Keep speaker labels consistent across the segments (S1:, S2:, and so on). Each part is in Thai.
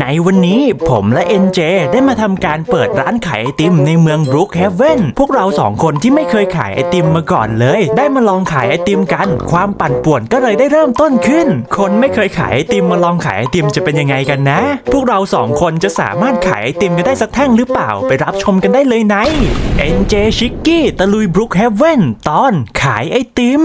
S1: ในวันนี้ผมและ NJ ได้มาทำการเปิดร้านขายไอติมในเมืองบรุกเฮเวนพวกเราสองคนที่ไม่เคยขายไอติมมาก่อนเลย ได้มาลองขายไอติมกัน ความปั่นป่วนก็เลยได้เริ่มต้นขึ้น คนไม่เคยขายไอติมมาลองขายไอติมจะเป็นยังไงกันนะ พวกเราสองคนจะสามารถขายไอติมกันได้สักแท่งหรือเปล่าไปรับชมกันได้เลยใน NJ ชิกกี้ตะลุยบรุกเฮเวนตอนขายไอติม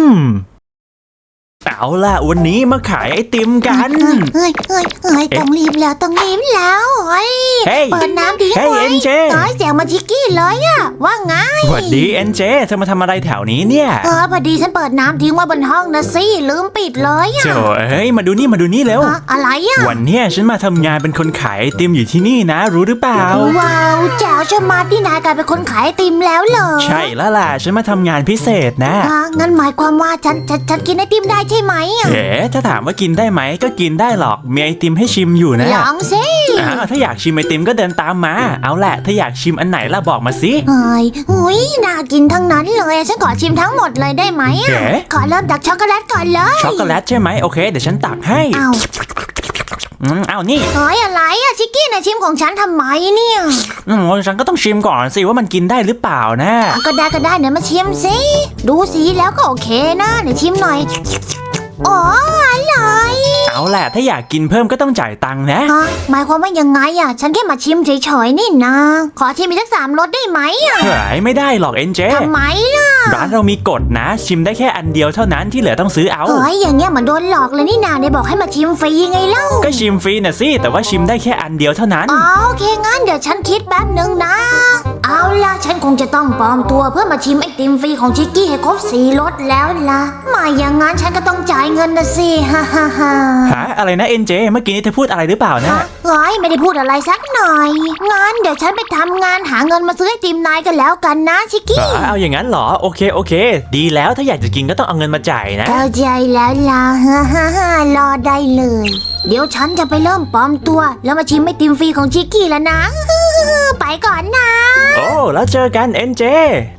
S1: เอาล่ะวันนี้มาขายไอติมกัน
S2: เฮ้ยเฮ้ยเฮ้ย
S1: เอ๊ะ
S2: ต้องรีบแล้วต้องรีบแล้วเฮ้ย
S1: เฮ้ย
S2: เปิดน้ำทิ้ง
S1: เฮ้ย
S2: ไว้
S1: NJ
S2: เฮ้ยเสียงมาชิกกี้เลยอะว่าไง
S1: สวัสดีเอ็นเจเธอมาทำอะไรแถวนี้เนี่ย
S2: เออพอดีฉันเปิดน้ำทิ้งไว้บนห้องนะสิลืมปิดเลยอะ
S1: โจเฮ้ยมาดูนี่มาดูนี่เร็ว
S2: ฮะอะไรอะ
S1: วันเนี้ยฉันมาทำงานเป็นคนขายไอติมอยู่ที่นี่นะ รู้หรือเปล่า
S2: ว้าวแจ๋วชะมัดที่นายกลายเป็นคนขายไอติมแล้วเหรอ
S1: ใช่แล้วล่ะฉันมาทำงานพิเศษนะ
S2: อะงั้นหมายความว่าฉันฉันฉันกินไอติมได้ใช่ไหมอะ
S1: เอ๋ถ้าถามว่ากินได้ไหมก็กินได้หรอกมีไอติมให้ชิมอยู่นะ
S2: ลองสิ
S1: อ้าวถ้าอยากชิมไอติมก็เดินตามมา เอาแหละ ถ้าอยากชิมอันไหนล่ะบอกมาสิ
S2: เฮ้ยอุ้ยน่ากินทั้งนั้นเลยอะฉันขอชิมทั้งหมดเลยได้ไหมอะ
S1: เอ๋
S2: ขอเริ่มจากช็อกโกแลตก่อนเลย
S1: ช็อกโกแลตใช่ไหมโอเคเดี๋ยวฉันตักให้
S2: เอา
S1: อืมเอานี่
S2: เฮ้ยอะไรอะชิกกี้นะชิมของฉันทำไมเนี่ย
S1: อืมฉันก็ต้องชิมก่อนสิว่ามันกินได้หรือเปล่านะ
S2: อะก็ได้ก็ได้เนี่ยมาชิมสิดูสีแล้วก็โอเคนะเดี๋ยวชิมหน่อย อ๋ออร่อย
S1: เอาแหละถ้าอยากกินเพิ่มก็ต้องจ่ายตังค์นะ
S2: ฮะหมายความว่ายังไงอะ ฉันแค่มาชิมเฉยๆนี่นะ ขอชิมอีกสักสามรสได้ไหมอะ
S1: เฮ้ยไม่ได้หรอกเอ็นเจ
S2: ทำไมล่ะ
S1: ร้านเรามีกฎนะ ชิมได้แค่อันเดียวเท่านั้นที่เหลือต้องซื้อเอา
S2: เฮ้ยอย่างเงี้ยเหมันโดนหลอกเลยนี่นาเนี่ยบอกให้มาชิมฟรีไงเล่า
S1: ก็ชิมฟรีน่ะสิแต่ว่าชิมได้แค่อันเดียวเท่านั้น
S2: อ๋อโอเคงั้นเดี๋ยวฉันคิดแป๊บหนึ่งนะ เอาล่ะฉันคงจะต้องปลอมตัวเพื่อมาชิมไอติมฟรีของชิกกี้ให้ครบสี่รสแล้วล่ะไมาอย่างงั้นฉันก็ต้องจ่ายเงินนะสิฮ่าฮ่าฮ่า
S1: หาอะไรนะเอ็นเจเมื่อกี้นี้เธอพูดอะไรหรือเปล่านะ
S2: เฮ้ยไม่ได้พูดอะไรสักหน่อยงั้นเดี๋ยวฉันไปทำงานหาเงินมาซื้อไอติมนายกันแล้วกันนะชิกกี้
S1: อ่าเอาอย่างนั้นเหรอ โอเคโอเค ดีแล้วถ้าอยากจะกินก็ต้องเอาเงินมาจ่ายนะ
S2: เข้าใจแล้วล่ะฮ่าฮ่าฮ่ารอได้เลย เดี๋ยวฉันจะไปเริ่มปลอมตัว แล้วมาชิมไอติมฟรีของชิกกี้แล้วนะ ไปก่อนนะ
S1: โอ้แล้วเจอกันเอ็นเจ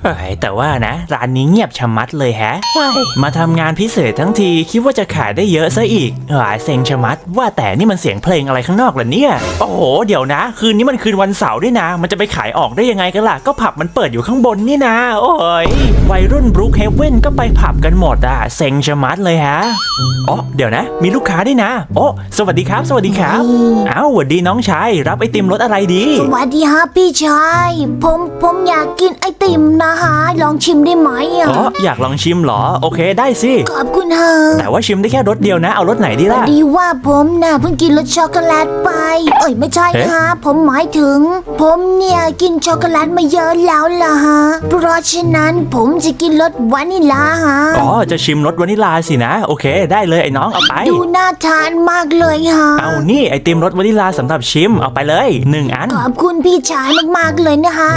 S1: เฮ้ยแต่ว่านะ ร้านนี้เงียบชะมัดเลยแฮะเฮ้ยมาทำงานพิเศษทั้งทีคิดว่าจะขายได้เยอะซะอีกหลายเซ็งชะมัด ว่าแต่นี่มันเสียงเพลงอะไรข้างนอกล่ะเนี่ย โอ้โห เดี๋ยวนะ คืนนี้มันคืนวันเสาร์ด้วยนะ มันจะไปขายออกได้ยังไงกันล่ะ ก็ผับมันเปิดอยู่ข้างบนนี่นะ โอ้ยวัยรุ่นบรูคเฮเว่นก็ไปผับกันหมดอะเซ็งชะมัดเลยฮะอ๋อเดี๋ยวนะ มีลูกค้าด้วยนะโอ้สวัสดีครับ สวัสดีครับ อ้าวสวัสดีน้องชายรับไอติมรสอะไรดี
S2: สวัสดีฮะพี่ชาย ผมผมอยากกินไอติมนะฮะลองชิมได้ไหมอะ
S1: อ๋ออยากลองชิมเหรอ โอเคได้สิ
S2: ขอบคุณฮะ
S1: แต่ว่าชิมได้แค่รสเดียวนะ เอารสไหนดีล่ะ
S2: ดีว่าผมน่ะเพิ่งกินรสช็อกโกแลตไป เอ้ยไม่ใช่
S1: เอ๊ะ
S2: ฮะผมหมายถึง ผมเนี่ยกินช็อกโกแลตมาเยอะแล้วล่ะฮะ เพราะฉะนั้นผมจะกินรสวานิลาฮะ
S1: อ๋อจะชิมรสวานิลลาสินะ โอเค ได้เลยไอ้น้องเอาไป
S2: ดูน่าทานมากเลยฮะ
S1: เอานี่ไอติมรสวานิลลาสำหรับชิมเอาไปเลยหนึ่งอัน
S2: ขอบคุณพี่ชายมากๆเลยนะคะ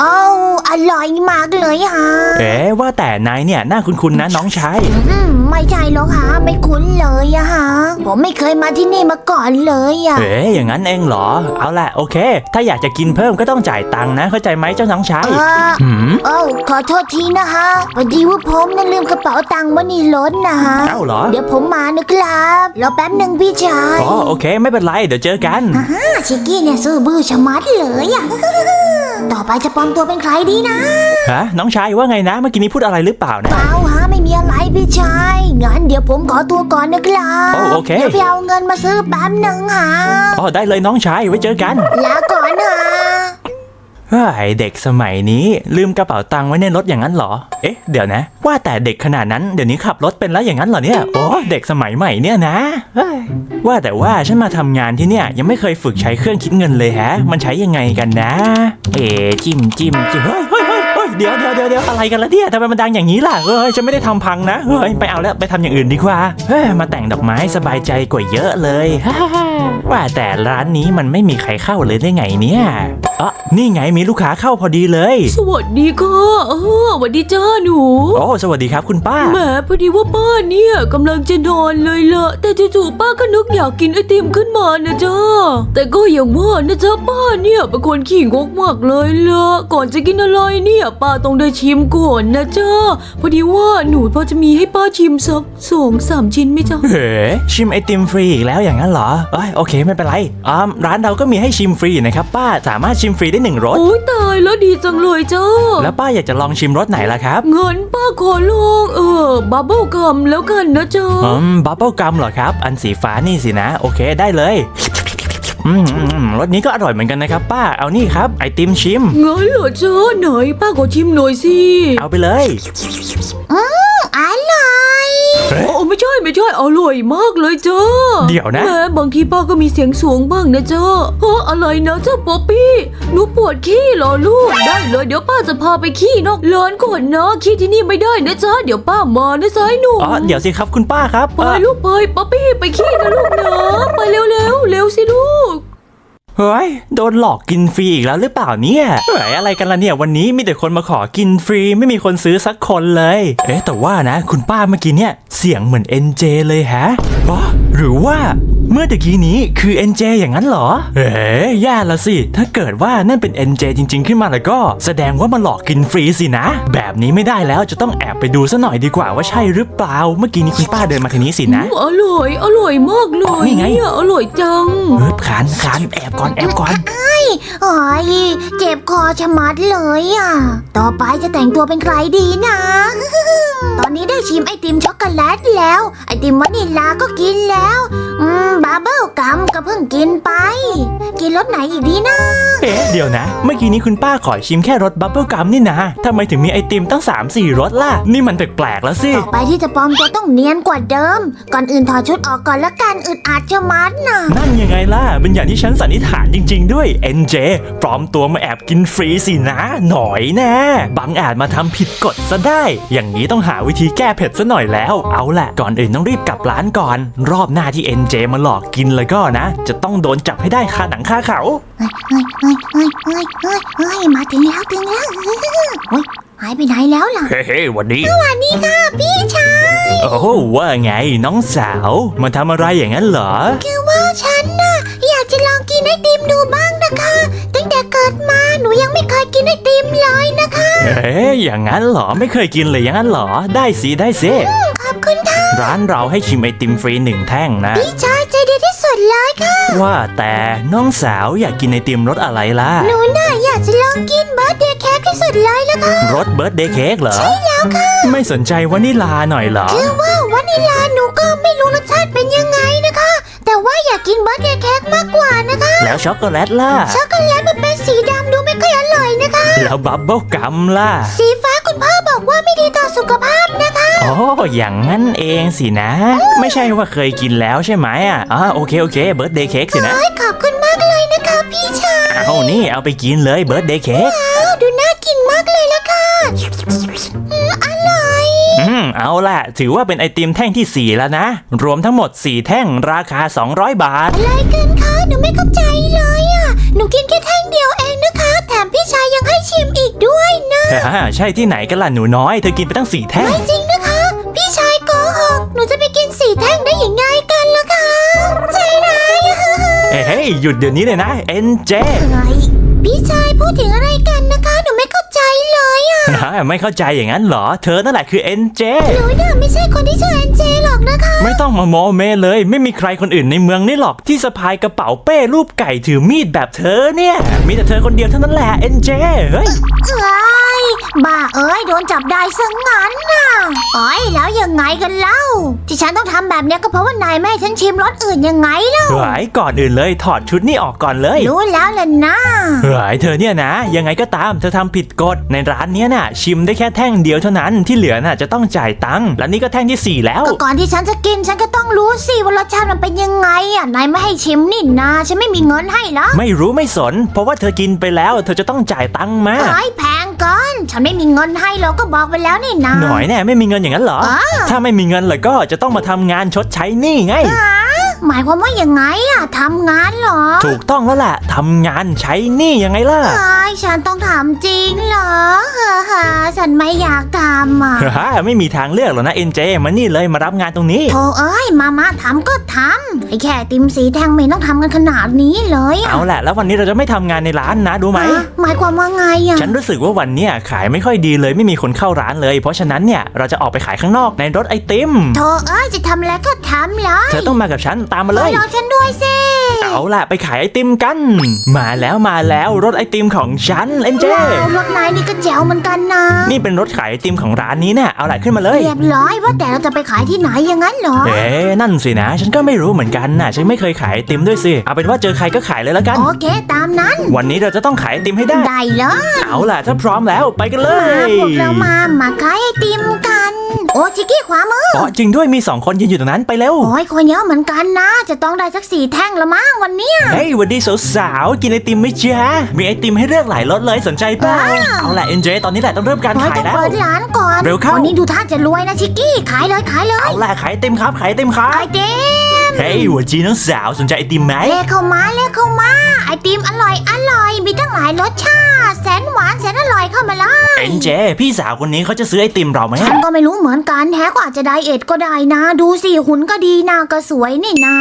S2: เอาอร่อยมากเลยฮะ
S1: เอ๊ะว่าแต่นายเนี่ยหน้าคุ้นๆนะน้องชาย
S2: อืมไม่ใช่หรอกฮะไม่คุ้นเลยอะฮะ ผมไม่เคยมาที่นี่มาก่อนเลยอะ
S1: เอ๊ะอย่างนั้นเองเหรอ เอาละโอเค ถ้าอยากจะกินเพิ่มก็ต้องจ่ายตังค์นะ เข้าใจไหมเจ้าน้องชาย
S2: เออ
S1: หืม
S2: เอ้าขอโทษทีนะฮะพอดีว่าผมนั้นลืมกระเป๋าตังค์ไว้ในรถนะฮะ
S1: เอ้าเหรอ
S2: เดี๋ยวผมมานะครับรอแป๊บหนึ่งพี่ชาย
S1: อ๋อโอเค ไม่เป็นไร เดี๋ยวเจอกัน
S2: อ่าชิกกี้เนี่ยซื่อบื้อชะมัดเลยอะ ต่อไปจะปลอมตัวเป็นใครดีนะ
S1: ฮะน้องชายว่าไงนะ เมื่อกี้นี้พูดอะไรหรือเปล่านะ
S2: เปล่าฮะไม่มีอะไรพี่ชายงั้นเดี๋ยวผมขอตัวก่อนนะครับ
S1: โอ้โอเค
S2: เดี๋ยวไปเอาเงินมาซื้อแป๊บหนึ่งฮะ
S1: อ๋อได้เลยน้องชายไว้เจอกัน
S2: ลาก่อนฮะ
S1: เฮ้ยเด็กสมัยนี้ลืมกระเป๋าตังค์ไว้ในรถอย่างนั้นเหรอ เอ๊ะเดี๋ยวนะ ว่าแต่เด็กขนาดนั้นเดี๋ยวนี้ขับรถเป็นแล้วอย่างนั้นเหรอเนี่ย โอ้เด็กสมัยใหม่เนี่ยนะเฮ้ยว่าแต่ว่าฉันมาทำงานที่เนี่ยยังไม่เคยฝึกใช้เครื่องคิดเงินเลยฮะ มันใช้ยังไงกันนะ เอ๊ะจิ้มจิ้มจิ้มเฮ้ยเฮ้ยเฮ้ยเฮ้ยเดี๋ยวเดี๋ยวเดี๋ยวเดี๋ยวอะไรกันละเนี่ยทำไมมันดังอย่างนี้ล่ะเฮ้ยฉันไม่ได้ทำพังนะเฮ้ยไปเอาแล้วไปทำอย่างอื่นดีกว่าเฮ้ยมาแต่งดอกไม้สบายใจกว่าเยอะเลยว่าแต่ร้านนี้มันไม่มีใครเข้าเลยได้ไงเนี่ย อ๋อนี่ไงมีลูกค้าเข้าพอดีเลย
S3: สวัสดีค่ะเออสวัสดีจ้าหนู
S1: โอ้สวัสดีครับคุณป้า
S3: แหมพอดีว่าป้าเนี่ยกำลังจะนอนเลยละแต่จู่ๆป้าก็นึกอยากกินไอติมขึ้นมานะจ้าแต่ก็อย่างว่านะจ๊ะป้าเนี่ยเป็นคนขี้งกมากเลยละก่อนจะกินอะไรเนี่ยป้าต้องได้ชิมก่อนนะจ๊ะพอดีว่าหนูพอจะมีให้ป้าชิมสักสองสามชิ้นไหมจ๊ะ
S1: เฮ้ชิมไอติมฟรีอีกแล้วอย่างนั้นเหรอเอ้ยโอเคไม่เป็นไรอ่าร้านเราก็มีให้ชิมฟรีนะครับป้าสามารถชิมฟรีได้หนึ่งรส
S3: โอ้ยตายแล้วดีจังเลยจ้า
S1: แล้วป้าอยากจะลองชิมรสไหนล่ะครับ
S3: เงินป้าขอลองเออบับเบิลกัมแล้วกันนะจ๊ะ
S1: อืม บับเบิลกัมเหรอครับ อันสีฟ้านี่สินะ โอเคได้เลย อืมอืมอืมรสนี้ก็อร่อยเหมือนกันนะครับ ป้า เอานี่ครับ ไอติมชิม
S3: เงินเหรอจ๊ะไหนป้าขอชิมหน่อยสิ
S1: เอาไปเลย
S2: อร่อย
S3: โอ้ ไม่ใช่ไม่ใช่อร่อยมากเลยจ้า
S1: เดี๋ยวนะ
S3: แหมบางทีป้าก็มีเสียงสูงบ้างนะจ๊ะเฮ้ออะไรนะเจ้าป๊อปปี้หนูปวดขี้เหรอลูกได้เลยเดี๋ยวป้าจะพาไปขี้นอกร้านก่อนนะขี้ที่นี่ไม่ได้นะจ๊ะเดี๋ยวป้ามานะสายหนู
S1: อ๋อเดี๋ยวสิครับคุณป้าครับ
S3: ไป
S1: เอ่อ
S3: ลูกไปป๊อปปี้ไปขี้นะลูกนะไปเร็วเร็วๆเร็วสิลูก
S1: เฮ้ย โดนหลอกกินฟรีอีกแล้วหรือเปล่าเนี่ยเฮ้ยอะไรกันล่ะเนี่ยวันนี้มีแต่คนมาขอกินฟรีไม่มีคนซื้อสักคนเลย เอ๊ะแต่ว่านะ คุณป้าเมื่อกี้เนี่ยเสียงเหมือน NJ เลยฮะอ๋อหรือว่าเมื่อตะกี้นี้คือ NJ อย่างนั้นเหรอ เอ๊ะแย่ละสิ ถ้าเกิดว่านั่นเป็น NJ จริง ๆ ขึ้นมาแล้วก็ แสดงว่ามาหลอกกินฟรีสินะ แบบนี้ไม่ได้แล้วจะต้องแอบไปดูซะหน่อยดีกว่าว่าใช่หรือเปล่า เมื่อกี้นี้คุณป้าเดินมาทางนี้สินะ
S3: อร่อย อร่อยมากเลย
S1: นี่ไง
S3: เยอร่อยจัง
S1: เออขานขานแอบก่อนแอบก่อน
S2: โอ้ยเจ็บคอชะมัดเลยอะ ต่อไปจะแต่งตัวเป็นใครดีนะ ตอนนี้ได้ชิมไอติมช็อกโกแลตแล้ว ไอติมวานิลลาก็กินแล้ว อืมบาเบิลกัมก็เพิ่งกินไป กินรสไหนอีกดีนะ
S1: เอ๊ะเดี๋ยวนะ เมื่อกี้นี้คุณป้าขอชิมแค่รสบับเบิลกัมนี่นะทำไมถึงมีไอติมตั้ง 3-4รสล่ะ นี่มันแปลกๆแล้วสิ
S2: ต่อไปที่จะปลอมตัวต้องเนียนกว่าเดิม ก่อนอื่นถอดชุดออกก่อนละกันอึดอัดชะมัดน่ะ
S1: นั่นยังไงล่ะเป็นอย่างที่ฉันสันนิษฐานจริง ๆ ด้วย NJ ปลอมตัวมาแอบกินฟรีสินะ หน่อยแน่บังอาจมาทำผิดกฎซะได้ อย่างนี้ต้องหาวิธีแก้เผ็ดซะหน่อยแล้ว เอาล่ะก่อนอื่นต้องรีบกลับร้านก่อน รอบหน้าที่ NJ มาหลอกกินแล้วก็นะ จะต้องโดนจับให้ได้คาหนังคาเขา
S2: เฮ้ยเฮ้ยเฮ้ยเฮ้ยเฮ้ยเฮ้ยเฮ้ยมาถึงแล้วถึงแล้วเฮ้ยหายไปไหนแล้วล่ะ
S1: เฮ้ๆวันนี้
S2: สวัสดีค่ะพี่ชาย
S1: โอ้ว่าไงน้องสาว มาทำอะไรอย่างนั้นเหรอ
S2: คือว่าฉัน กินไอติมเลยนะคะ
S1: เอ๊ะอย่างนั้นเหรอไม่เคยกินเลยอย่างนั้นเหรอ ได้สิได้สิ
S2: ขอบคุณค่ะ
S1: ร้านเราให้ชิมไอติมฟรีหนึ่งแท่งนะ
S2: พี่ชายใจดีที่สุดเลยค่ะ
S1: ว่าแต่น้องสาวอยากกินไอติมรสอะไรล่ะ
S2: หนูน่ะอยากจะลองกินเบิร์ดเดย์เค้กที่สุดเลยละค่ะ
S1: รสเบิร์ดเดย์เค้กเหรอ ใช่แล้วค่ะ ไม่สนใจวานิลาหน่อยเหรอ
S2: คือว่าวานิลาหนูก็ไม่รู้รสชาติเป็นยังไงนะคะ แต่ว่าอยากกินเบิร์ดเดย์เค้กมากกว่านะคะ
S1: แล้วช็อกโกแลตล่ะ
S2: ช็อก แล้
S1: วบับเบิลกัมล่ะ
S2: สีฟ้าคุณพ่อบอกว่าไม่ดีต่อสุขภาพนะคะ
S1: โอ้อย่างนั้นเองสินะ ไม่ใช่ว่าเคยกินแล้วใช่ไหมอะอ๋อโอเค โอเค เบิร์ดเดย์เค้กสินะ
S2: เอ้ยขอบคุณมากเลยนะคะพี่ชาย
S1: เอานี่เอาไปกินเลยเบิร์ดเดย์เค้ก
S2: อ้าวดูน่ากินมากเลยละค่ะอืมอร่อย
S1: อืม เอาล่ะ ถือว่าเป็นไอติมแท่งที่ 4 แล้วนะ รวมทั้งหมด 4 แท่งราคา 200 บาท
S2: อะไรกันคะ หนูไม่เข้าใจเลยอะ หนูกินแค่แท่งเดียวเองนะคะ แถมพี่ชายยังให้ ชิมอีกด้วยนะ
S1: ฮ่าใช่ที่ไหนกันล่ะหนูน้อย เธอกินไปตั้ง4แท่ง
S2: ไม่จริงนะคะ พี่ชายโกหกหนูจะไปกินสี่แท่งได้ยังไงกันล่ะคะใจร้ายอะ
S1: เอ้ยเฮ้ยหยุดเดี๋ยวนี้เลยนะ NJ
S2: เฮ้ยพี่ชายพูดถึงอะไรกันนะคะ หนูไม่เข้าใจเลยอะ
S1: ฮ่าไม่เข้าใจอย่างนั้นเหรอ เธอนั่นแหละคือ NJ
S2: หนูน่ะไม่ใช่คนที่ชื่อเอ็นเจหรอก นะคะ
S1: ไม่ต้องมาโมเมเลย ไม่มีใครคนอื่นในเมืองนี่หรอกที่สะพายกระเป๋าเป้รูปไก่ถือมีดแบบเธอเนี่ย มีแต่เธอคนเดียวเท่านั้นแหละ NJ เฮ้ย
S2: เอ้ย บ้าเอ้ยโดนจับได้ซะงั้นน่ะโอ้ยแล้วยังไงกันเล่า ที่ฉันต้องทำแบบเนี้ยก็เพราะว่านายไม่ให้ฉันชิมรสอื่นยังไงเล่า
S1: เฮ้ยก่อนอื่นเลยถอดชุดนี่ออกก่อนเลย
S2: รู้แล้วล่ะนะ
S1: เฮ้ยเธอเนี่ยนะ ยังไงก็ตามเธอทำผิดกฎในร้านเนี้ยน่ะ ชิมได้แค่แท่งเดียวเท่านั้นที่เหลือน่ะจะต้องจ่ายตังค์และนี่ก็แท่งที่สี่แล้ว
S2: ก็ก่อนที่ฉันจะกินฉันก็ต้องรู้สิว่ารสชาติมันเป็นยังไงอะนายไม่ให้ชิมนี่นาฉันไม่มีเงินให้แล้ว
S1: ไม่รู้ไม่สน เพราะว่าเธอกินไปแล้ว เธอจะต้องจ่ายตังค์มา
S2: เอ้ยแพงเกินฉัน ไม่มีเงินให้เราก็บอกไปแล้วนี่นา
S1: หน่อยแน่ไม่มีเงินอย่างนั้นเหรอ
S2: อ่า
S1: ถ้าไม่มีเงินแล้วก็จะต้องมาทำงานชดใช้หนี้ไง
S2: หมายความว่ายังไงอะทำงานเหรอ
S1: ถูถูกต้องแล้วล่ะทำงานใช้หนี่ยังไงล่ะ
S2: เอ้ยฉันต้องทำจริงเหรอเฮ้อฮ่าฉันไม่อยากทำอะ
S1: ฮ่าไม่มีทางเลือกหรอกนะเอ็นเจมานี่เลยมารับงานตรงนี้
S2: โธ่เอ้ย มามาทำก็ทำไอ้แค่ติมสีแทงไม่ต้องทำกันขนาดนี้เลยอะ
S1: เอาแหละแล้ววันนี้เราจะไม่ทำงานในร้านนะรู้ไหม
S2: ฮะหมายความว่าไงอะ
S1: ฉันรู้สึกว่าวันเนี้ยขายไม่ค่อยดีเลยไม่มีคนเข้าร้านเลย เพราะฉะนั้นเนี่ยเราจะออกไปขายข้างนอกในรถไอติม
S2: โธ่เอ้ย จะทำอะไรก็ทำเลย
S1: เธอต้องมากับฉันตามมาเลย
S2: รอฉันด้วยสิ
S1: เอาล่ะไปขายไอติมกัน มาแล้วมาแล้วรถไอติมของฉันเอ็นเจ
S2: ว้าวรถนายนี่ก็แจ๋วเหมือนกันนะ
S1: นี่เป็นรถขายไอติมของร้านนี้เนี่ยเอาล่ะขึ้นมาเลย
S2: เรียบร้อยว่าแต่เราจะไปขายที่ไหนอย่างนั้นเหรอ
S1: เอ๊ะนั่นสินะ ฉันก็ไม่รู้เหมือนกันนะฉันไม่เคยขายไอติมด้วยสิเอาเป็นว่าเจอใครก็ขายเลยแล้วกัน
S2: โอเคตามนั้น
S1: วันนี้เราจะต้องขายไอติมให้ได้
S2: ได้เลย
S1: เอาล่ะถ้าพร้อมแล้วไปกันเล
S2: มาย พวกเรามามาขายไอติมกัน โอ้ชิกกี้ขวามือ
S1: อ๋อจริงด้วยมีสองคนยืนอยู่ตรงนั้นไปเร็ว
S2: โอ้ยคนเยอะเหมือนกันนะ จะต้องได้สักสี่แท่งละมั้งวันเนี้ย
S1: เฮ้ยวันดีสาวๆ กินไอติมไหมจ๊ะ มีไอติมให้เลือกหลายรสเลยสนใจเปล่า
S2: ว้าว
S1: เอาล่ะเอ็นเจตอนนี้แหละต้องเริ่มการ
S2: โอ้ย
S1: ขาย
S2: ต้อง
S1: แล้ว
S2: เปิดร้านก่อน
S1: เร็วเข้า
S2: วันนี้ดูท่าจะรวยนะชิกกี้ ขายเลยขายเลย
S1: เอาล่ะขายไอติมครับขายไอติมครั
S2: ไอบติม
S1: เฮ้ยหัวจีน้องสาวสนใจไอติมไหม
S2: เลขเข้ามาเลขเข้ามา ไอติมอร่อยอร่อยมีตั้งหลายรสชาติ แสนหวานแสนอร่อยเข้ามาเลย
S1: เอ็นเจ พี่สาวคนนี้เขาจะซื้อไอติมเราไหม
S2: ฉันก็ไม่รู้เหมือนกันแฮะก็อาจจะไดเอทก็ได้นะ ดูสิหุ่นก็ดีหนาก็สวยนี่นา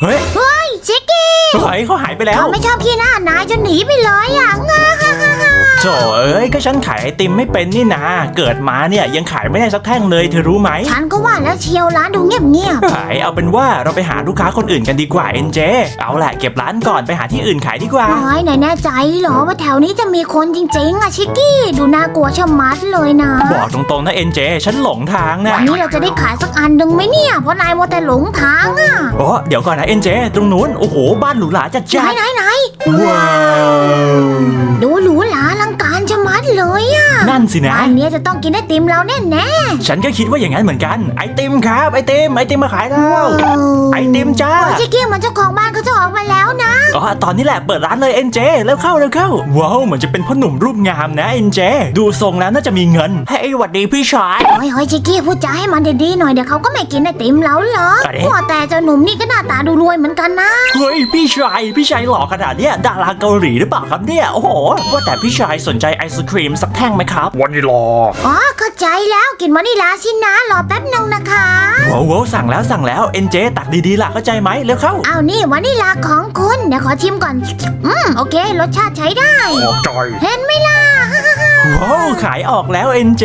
S1: เฮ้ย
S2: เฮ้ยชิกกี้
S1: เฮ้ยเขาหายไปแล้ว
S2: เขาไม่ชอบขี้หน้านายจนหนีไปเลยอะงาฮ่าฮ่าฮ่า
S1: โถเอ้ยก็ฉันขายไอติมไม่เป็นนี่นา เกิดมาเนี่ยยังขายไม่ได้สักแท่งเลยเธอรู้ไหม
S2: ฉันก็ว่าแล้วเชียวร้านดูเงียบเงียบ
S1: ขายเอาเป็นว่าเราไปหาลูกค้าคนอื่นกันดีกว่าเอ็นเจเอาแหละเก็บร้านก่อนไปหาที่อื่นขายดีกว่า
S2: ๆน้อยนายแน่ใจเหรอว่าแถวนี้จะมีคนจริงๆอะชิกกี้ดูน่ากลัวชะมัดเลยนะ
S1: บอกตรงๆนะเอ็นเจฉันหลงทางนะ
S2: วันนี้เราจะได้ขายสักอันหนึ่งไหมเนี่ย เพราะนายมัวแต่หลงทางอะ
S1: โอ้เดี๋ยวก่อนนะเอ็นเจตรงนู้นโอ้โหบ้านหรูหราจัด
S2: ไหน
S1: จ้าน
S2: ไหนไหน
S1: ว้าว สินะ
S2: อันเนี้ยจะต้องกินไอติมเราแน่แน่
S1: ฉันก็คิดว่าอย่างนั้นเหมือนกัน ไอติมครับ ไอติม ไอติมมาขายแล้ว
S2: ๆ
S1: ไอติมจ้า
S2: โอ้ยชิกกี้เหมันเจ้าของบ้านเขาจะออกมาแล้วนะ
S1: อ๋อตอนนี้แหละเปิดร้านเลยเอ็นเจแล้วเข้าแล้วเข้า ว้าวเหมือนจะเป็นพ่อหนุ่มรูปงามนะเอ็นเจดูทรงแล้วน่าจะมีเงินเฮ้ยหวัดดีพี่ชาย
S2: โอ้ยโอ้ยชิกกี้พูดจาให้มันดีๆหน่อยเดี๋ยวเขาก็ไม่กินไอติมเราหรอก
S1: อะไร
S2: ว่าแต่เจ้าหนุ่มนี่ก็หน้าตาดูรวยเหมือนกันนะ
S1: เฮ้ยพี่ชายพี่ชายหล่อขนาดเนี้ยดาราเกาหลีหรือเปล่าครับเนี่ยโอ้โหว่าแต่พี่ชายสนใจไอศครีมสักแท่งไหมครับ
S4: วันนี้รอ
S2: อ๋อเข้าใจแล้วกินวานิลาสินะรอแป๊บหนึงนะคะ
S1: ว้าวว้าวสั่งแล้วสั่งแล้วเอ็นเจตักดีๆล่ะเข้าใจไหมเร็วเข้า
S2: เอานี่วานิลาของคุณเดี๋ยวขอชิมก่อน อืมโอเค รสชาติใช้ได้
S4: ขอบใจ
S2: เห็นไหมล่ะ
S1: ว้าวขายออกแล้วเอ็นเจ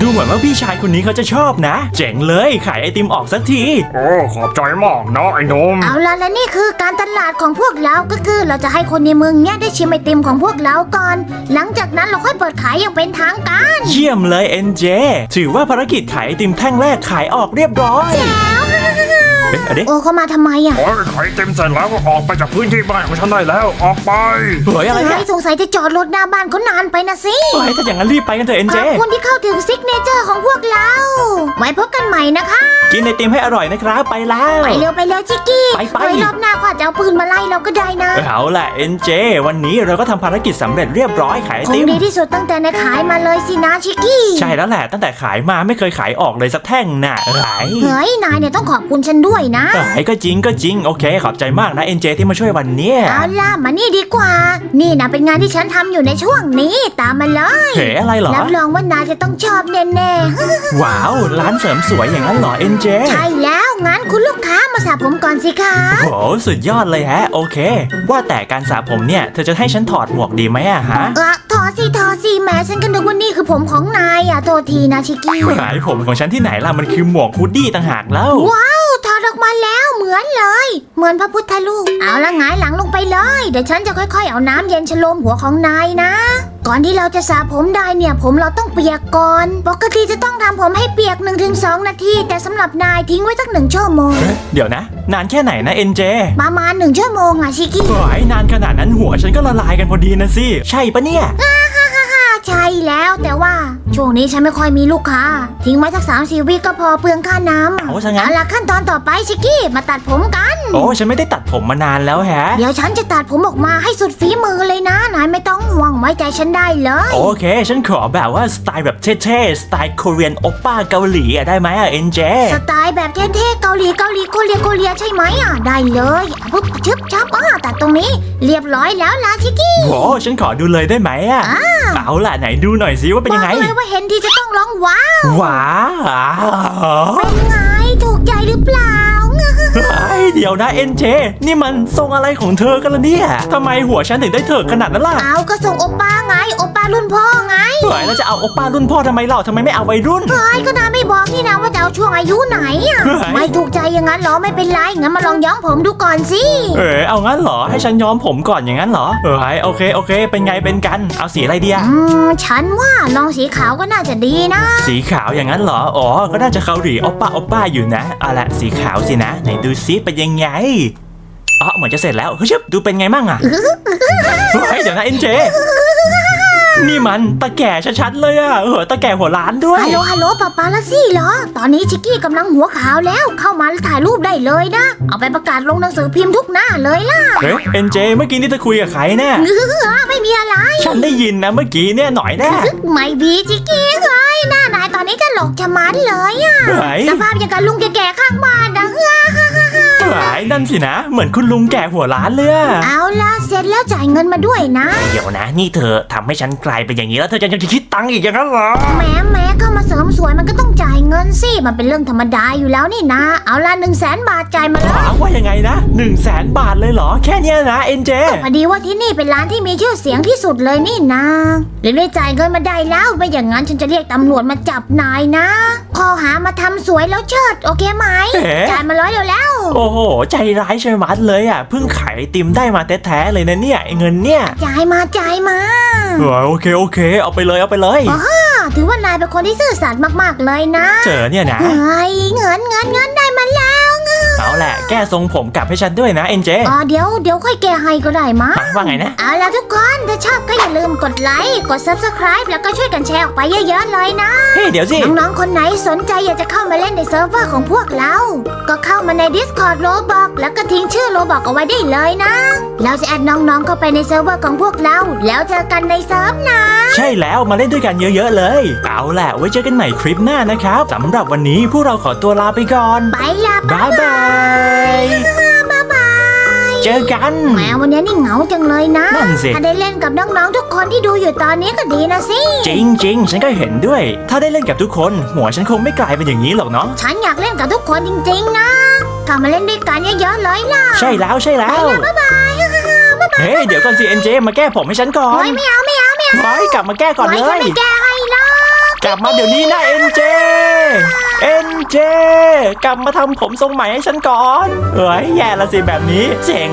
S1: ดูเหมือนว่าพี่ชายคนนี้เขาจะชอบนะ เจ๋งเลยขายไอติมออกสักที
S4: โอ้ขอบใจมากนะไอ้หนม
S2: เอาละและนี่คือการตลาดของพวกเราก็คือเราจะให้คนในเมืองเนี้ยได้ชิมไอติมของพวกเราก่อน หลังจากนั้นเราค่อยเปิดขายอย่างเป็นทางการ
S1: เยี่ยมเลยเอ็นเจ ถือว่าภารกิจขายไอติมแท่งแรกขายออกเรียบร้อย เอ๊ะเอาดิ
S2: โอ้เขามาทำไมอะ
S4: โอ้ยไข่เต็มเสร็จแล้วก็ออกไปจากพื้นที่บ้านของฉันได้แล้ว ออกไป
S1: เฮ้ยอะไรเนี่ย
S2: เฮ้ยสงสัยจะจอดรถหน้าบ้านเขานานไปนะสิ
S1: เฮ้ยถ้าอย่างนั้นรีบไปกันเถอะเอ็น
S2: ข
S1: เจ
S2: อบคุณที่เข้าถึงซิกเนเจอร์ของพวกเรา ไว้พบกันใหม่นะคะ
S1: กินไอติมให้อร่อยนะครับไปแล้ว
S2: ไปเร็วไปเร็วชิกกี้
S1: ไปไป
S2: ไว้รอบหน้าก็อาจจะเอาปืนมาไล่เราก็ได้นะ
S1: เอาล่ะเอ็นเจวันนี้เราก็ทำภารกิจสำเร็จเรียบร้อยขายไอ
S2: คง
S1: ติม
S2: ดีที่สุดตั้งแต่ในขายมาเลยสินะชิกกี้
S1: ใช่แล้วแหละตั้งแต่ขายมาไม่เคยขายออกเลยสักแท่งน่ะไหน
S2: เฮ้ยนายเนี่ยต้องขอบคุณฉันด้วยนะ
S1: เอ้ยก็จริงก็จริง โอเค ขอบใจมากนะเอ็นเจที่มาช่วยวันเนี้ย
S2: เอาล่ะมานี่ดีกว่า นี่นะเป็นงานที่ฉันทำอยู่ในช่วงนี้ ตามมาเลย
S1: เฮ้อะไรเหรอ
S2: รับรองว่านายจะต้องชอบแน่
S1: ว้าว ร้านเสริมสวยอย่างนั้นเหรอเอ็นเจ
S2: ๆใช่แล้วงั้นคุณลูกค้ามาสระผมก่อนสิคะ
S1: โหสุดยอดเลยแฮะ โอเค ว่าแต่การสระผมเนี่ย เธอจะให้ฉันถอดหมวกดีไหมอะฮะ
S2: เออถอดสิถอดสิแหม้ฉันก็นึกว่านี่คือผมของนายอะโทษทีนะชิกกี้
S1: หายผมของฉันที่ไหนล่ะ มันคือหมวกฮูดดี้ต่างหากแล้ว
S2: ว้าวถ อดออกมาแล้วเหมือนเลย เหมือนพระพุทธรูปเอาละหงายหลังลงไปเลย เดี๋ยวฉันจะค่อยๆ เอาน้ำเย็นชโลมหัวของนายนะ ก่อนที่เราจะสระผมได้เนี่ยผมเราต้องเปียกก่อน ปกติจะต้องทำผมให้เปียก 1-2 นาที แต่สำหรับนายทิ้งไว้สักหนึ่งชั่วโมง
S1: เอ๊ะเดี๋ยวนะ นานแค่ไหนนะเอ็นเจ
S2: ประมาณหนึ่งชั่วโมงอะชิกกี้
S1: โอ้ยนานขนาดนั้นหัวฉันก็ละลายกันพอดีนะสิ ใช่ปะเนี่ย
S2: อ่า ใช่แล้วแต่ว่า ช่วงนี้ฉันไม่ค่อยมีลูกค้า ทิ้งไว้สักสามสี่วิก็พอเปลืองค่าน้ำอะ
S1: เอาซะงั้น
S2: เอาละขั้นตอนต่อไปชิกกี้มาตัดผมกัน
S1: โอ้ฉันไม่ได้ตัดผมมานานแล้วแฮะ
S2: เดี๋ยวฉันจะตัดผมออกมาให้สุดฝีมือเลยนะนายไม่ต้องห่วงไว้ใจฉันได้เลย
S1: โอเค ฉันขอแบบว่าสไตล์แบบเท่ๆ สไตล์โคเรียนโอป้าเกาหลีอะได้ไหมอะเอ็นเจ
S2: สไตล์แบบเท่ๆเกาหลีเกาหลีโคเรียโคเรียใช่ไหมอะได้เลยปุ๊บชึบชับอะตัดตรงนี้ เรียบร้อยแล้วล่ะชิกกี้
S1: โหฉันขอดูเลยได้ไหมอะเอาล่ะไหนดูหน่อยสิว่าเป็น
S2: บ
S1: ยั
S2: อง
S1: ไง
S2: กเลยว่าเห็นทีจะต้องร้องว้าว
S1: ว้าว
S2: เป็นไงถูกใจหรือเปล่า
S1: เฮ้ยเดี๋ยวนะเอ็นเจนี่มันทรงอะไรของเธอกันล่ะเนี่ยทำไมหัวฉันถึงได้เถิกขนาดนั้นล่ะ
S2: เอาก็ส่งโอป้าไง โอป้ารุ่นพ่อไง
S1: เฮ้ยแล้วจะเอาโอป้ารุ่นพ่อทำไมเล่าทำไมไม่เอาวัยรุ่น
S2: เฮ้ยก็นาไม่บอกนี่นะว่าจะเอาช่วงอายุไหนอะ
S1: เฮ้ย
S2: ไม่ถูกใจอย่างนั้นเหรอไม่เป็นไรงั้นมาลองย้อมผมดูก่อนสิ
S1: เออเอางั้นเหรอให้ฉันย้อมผมก่อนอย่างนั้นเหรอเออโอเคโอเค เป็นไงเป็นกันเอาสีอะไรดีอะ
S2: อืมฉันว่าลองสีขาวก็น่าจะดีนะ
S1: สีขาวอย่างนั้นเหรอ อ๋อ ก็น่าจะเกาหลีโอป้าโอป้าอยู่นะเอาละสีขาวสินะ ไหนดูซิเป็นยังไงอ๋อเหมือนจะเสร็จแล้วเฮ้ยชึบดูเป็นไงมั่งอะเฮ้ยเดี๋ยวนะเอ็นเจนี่มันตะแก่ชัดๆเลยอะเออตะแก่หัวล้านด้วย
S2: ฮัลโหลฮัลโหลปาปาลาซี่เหรอ ตอนนี้ชิกกี้กำลังหัวขาวแล้วเข้ามาแล้วถ่ายรูปได้เลยนะ เอาไปประกาศลงหนังสือพิมพ์ทุกหน้าเลยล่ะ
S1: เฮ้ยเอ็นเจเมื่อกี้นี่เธอคุยกับใครเนี่ย
S2: เออไม่มีอะไร
S1: ฉันได้ยินนะเมื่อกี้เนี่ยหน่อยแน่
S2: ไม่บีชิกกี้เฮ้ยหน้านายตอนนี้จะหลกชะมัดเลยอะ
S1: เฮ้ย
S2: สภาพอย่างกับลุงแก่ๆข้างบ้านนะเฮ้ย
S1: เฮ้ยนั่นสินะ เหมือนคุณลุงแก่หัวล้านเลยอะ
S2: เอาล่ะเสร็จแล้วจ่ายเงินมาด้วยนะ
S1: เดี๋ยวนะ นี่เธอทำให้ฉันกลายเป็นอย่างนี้แล้วเธอจะยังจะคิดตังค์อีกอย่างนั้นเหรอ
S2: แหม้แหม้เข้ามาเสริมสวยมันก็ต้องจ่ายเงินสิมันเป็นเรื่องธรรมดาอยู่แล้วนี่นะ เอาละหนึ่งแสนบาทจ่ายมาเลย
S1: หาว่ายังไงนะ1นึ่งแสนบาทเลยเหรอ แค่เนี้ยนะ เอ็นเจ
S2: พอดีว่าที่นี่เป็นร้านที่มีชื่อเสียงที่สุดเลยนี่นะเลยได้จ่ายเงินมาได้แล้วไม่อย่างนั้นฉันจะเรียกตำรวจมาจับนายนะข้อหามาทำสวยแล้วเชิดโอเคไหม
S1: เอ๊ะ
S2: จ่ายมาร้อยเดียวแล้ว
S1: โอ้โหใจร้ายใช่มัดเลยอะเพิ่งขายไอติมได้มาแท้ๆเลยนะเนี่ยไอ้เงินเนี่ย
S2: จ่ายมาจ่ายมา
S1: เออโอเคโอเค เอาไปเลยเอาไปเลย
S2: อ๋อถือว่านายเป็นคนที่ซื่อสัตย์มากๆเลยนะ
S1: เจอเนี่ยนะ
S2: เฮ้ยเงินเงินเงินได้มาแล้ว เงิน
S1: เอาแหละแก้ทรงผมกลับให้ฉันด้วยนะเอ็นเจ
S2: อ๋อเดี๋ยวเดี๋ยวค่อยแก้ให้ก็ได้มะ
S1: ว่าไงนะ
S2: เอาล่ะทุกคนถ้าชอบก็อย่าลืมกดไลค์ กด subscribe แล้วก็ช่วยกันแชร์ออกไปเยอะๆเลยนะ
S1: เฮ้ยเดี๋ยวสิ
S2: น้องๆ คนไหนสนใจอยากจะเข้ามาเล่นในเซิร์ฟเวอร์ของพวกเรา ก็เข้ามาใน Discord Roblox แล้วก็ทิ้งชื่อ Roblox เอาไว้ได้เลยนะ เราจะแอดน้องๆ เข้าไปในเซิร์ฟเวอร์ของพวกเรา แล้วเจอกันในเซิร์ฟนะ
S1: ใช่แล้วมาเล่นด้วยกันเยอะๆเลย เอาแหละไว้เจอกันใหม่คลิปหน้านะครับสำหรับวันนี้พวกเราขอตัวลาไปก่อน
S2: ไปละบ๊า
S1: บ๊ายบาย
S2: บ๊ายบาย
S1: เจอกัน
S2: แหมวันนี้นี่เหงาจังเลยนะ
S1: นั่นสิ
S2: ถ้าได้เล่นกับน้องๆทุกคนที่ดูอยู่ตอนนี้ก็ดีนะสิ
S1: จริงจริงๆ ฉันก็เห็นด้วย ถ้าได้เล่นกับทุกคน หัวฉันคงไม่กลายเป็นอย่างนี้หรอกเนาะ
S2: ฉันอยากเล่นกับทุกคนจริงๆนะเข้ามาเล่นด้วยกันเยอะๆเลยล่ะ
S1: ใช่แล้วใช่แล้ว
S2: บ๊ายบาย
S1: เฮ้ยเดี๋ยวก่อนสิเอ็นเจมาแก้ผมให้ฉันก่อน
S2: โอ้ยไม่เอาไม่เอาไม่เอา
S1: ไว้กลับมาแก้ก่อนเล
S2: โยฉัน
S1: ย
S2: ไม่แก้ให้หรอก
S1: กลับมาเดี๋ยวนี้นะเอ็นเจ เอ็นเจกลับมาทำผมทรงใหม่ให้ฉันก่อนเฮ้ยแย่ละสิแบบนี้ เจ๋ง